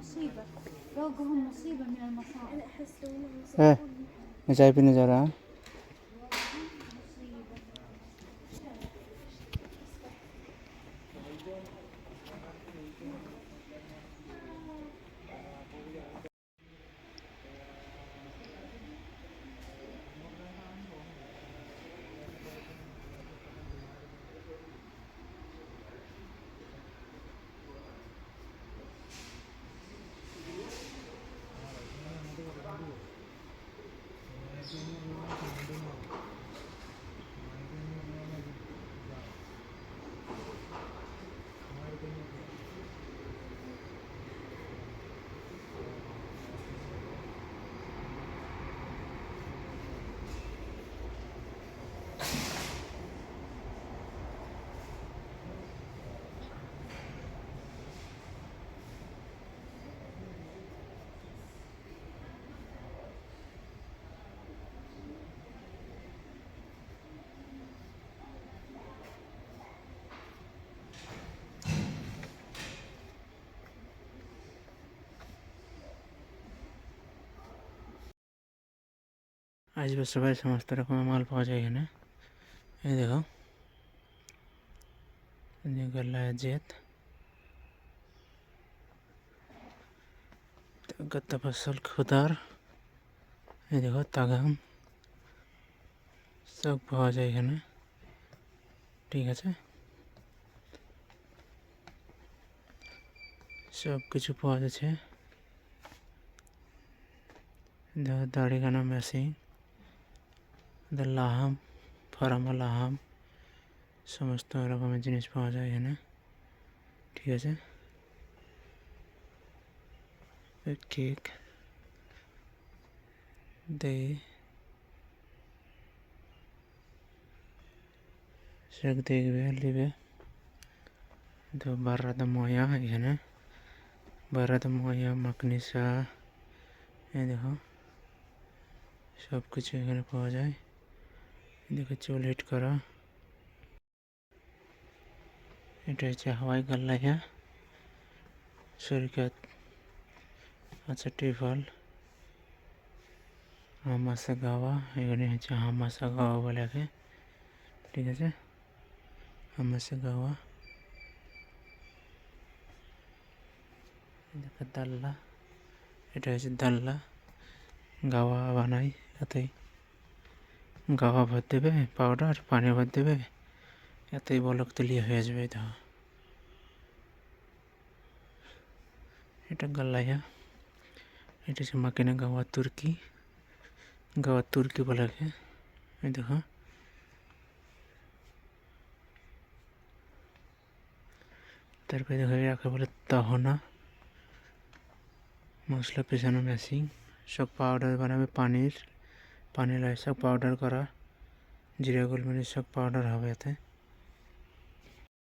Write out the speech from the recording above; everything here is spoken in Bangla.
مصيبة ذوقهم مصيبة من المصائب أنا أحس لو ما 本当だ。আসবে সবাই সমস্ত রকমের মাল পাওয়া যায় এখানে এই দেখো ये गला है जेत गत्ता फसल खुदार এই দেখো তাগাম সব পাওয়া যায় এখানে ঠিক আছে সব কিছু পাওয়া যাচ্ছে দেখো দাড়ি কানা মেশিন ওদের লাহাম ফার্মা লাহাম সমস্ত রকমের জিনিস পাওয়া যায় এখানে ঠিক আছে কেক দই সব দেখবে নিবে তো বারাদা ময়া এখানে বারাদা ময়া মাখনি চা এই দেখো সব কিছু এখানে পাওয়া যায় দেখো চুল হিট করা। এটা হচ্ছে হাওয়াই গাল্লাইয়া শরিকাত আচ্ছা টিফল। হামাসা গাওয়া এখানে হচ্ছে হামাসা গাওয়া বলে একে ঠিক আছে? হামাসা গাওয়া। দেখো দাল্লা, এটা হচ্ছে দাল্লা। গাওয়া বানাই এতেই গাওয়া ভর দেবে পাউডার পানি ভর দেবে, এতেই বলক তুলিয়ে হয়ে যাবে দেখো এটা গাল্লাইয়া এটা হচ্ছে মাকিনা গাওয়া তুর্কি। গাওয়া তুর্কি বলাকে এই দেখো। তারপরে দেখো এটাকে বলে তহনা। মশলা পেছানো মেশিন সব পাউডার বানাবে পানির। পানির সব পাউডার করা জিরা গোলমরিচ সব পাউডার হবে এতে